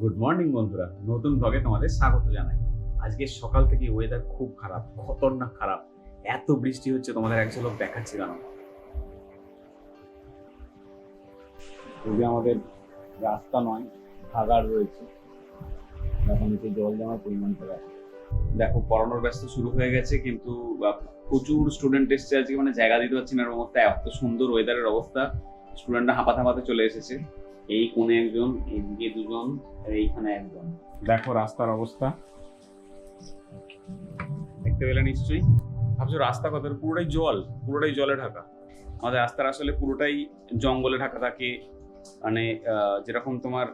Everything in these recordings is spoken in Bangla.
গুড মর্নিং বন্ধুরা। নতুন ব্লগে তোমাদের স্বাগত জানাই। আজকে সকাল থেকে ওয়েদার খুব খারাপ খতরনাক খারাপ। এত বৃষ্টি হচ্ছে তোমাদের এক ঝলক দেখাচ্ছি না যদি আমাদের রাস্তা নয় ভাগাড় রয়েছে। এখন নিচে জল জমার পরিমাণ চলে দেখো পড়ানোর ব্যস্ত শুরু হয়ে গেছে কিন্তু প্রচুর স্টুডেন্ট এসছে আজকে। মানে জায়গা দিতে পারছি না এর অবস্থা। এত সুন্দর ওয়েদারের অবস্থা। স্টুডেন্টরা হাঁপাতে হাঁপাতে চলে এসেছে। এই কোণে একজন এইদিকে দুজন আর এইখানে একজন। দেখো রাস্তার অবস্থা। দেখতে পেলে নিশ্চয়ই। ভাবছ রাস্তা কত? পুরোটাই জল পুরোটাই জলে ঢাকা। আমাদের রাস্তার আসলে পুরোটাই জঙ্গলে ঢাকা থাকে। মানে যেরকম তোমার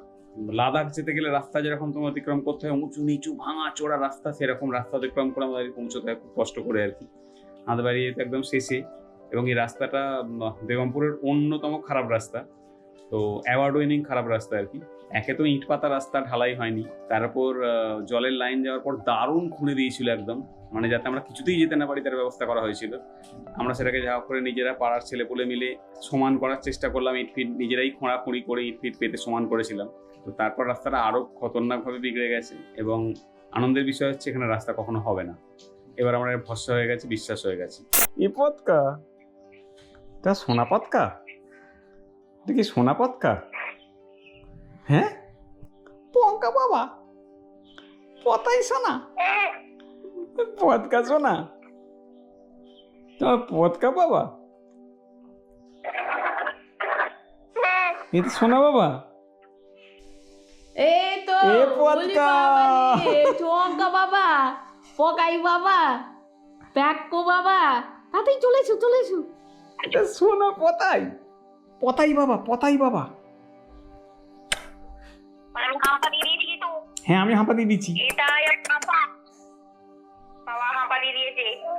লাদাখ যেতে গেলে রাস্তা যেরকম তোমার অতিক্রম করতে হয় উঁচু নিচু ভাঙা চোরা রাস্তা সেরকম রাস্তা অতিক্রম করে আমাদের পৌঁছতে হয় খুব কষ্ট করে আর কি। আমাদের বাড়ি একদম শেষে। এবং এই রাস্তাটা বেগমপুরের অন্যতম খারাপ রাস্তা। তো অ্যাওয়ার্ড উইনিং খারাপ রাস্তা আর কি। একে তো ইট পাতা রাস্তা, ঢালাই হয়নি। তারপর জলের লাইন যাওয়ার পর দারুণ খুঁড়ে দিয়েছিল একদম। মানে যাতে আমরা কিছুতেই যেতে না পারি, তার ব্যবস্থা করা হয়েছিল। আমরা সেটাকে যা করে নিজেরা পাড়ার ছেলেপুলে মিলে সমান করার চেষ্টা করলাম ইট ফিট। নিজেরাই খোঁড়াখুঁড়ি করে ইট ফিট পেতে সমান করেছিলাম। তো তারপর রাস্তাটা আরও খতরনাকভাবে বিগড়ে গেছে এবং আনন্দের বিষয় হচ্ছে এখানে রাস্তা কখনো হবে না। এবার আমরা ভরসা হয়ে গেছে, বিশ্বাস হয়ে গেছে। এ পথকা? তা সোনা পথকা? কি সোনা পথকা হ্যাঁ? পঙ্কা বাবা। পতাই সোনা। পথকা সোনা? তোমার পথকা বাবা? এটা সোনা বাবা। এই তো এ পটকা। বাবা পকাই বাবা প্যাক্কো বাবা। তাতেই চলেছো চলেছো। এটা সোনা পতাই। পতাই বাবা পতাই বাবা। আমি হাঁপা দিয়েছি তো। হ্যাঁ আমি হাঁপা দিয়ে দিচ্ছি। বাবা হাঁপা দিয়ে দিয়েছে।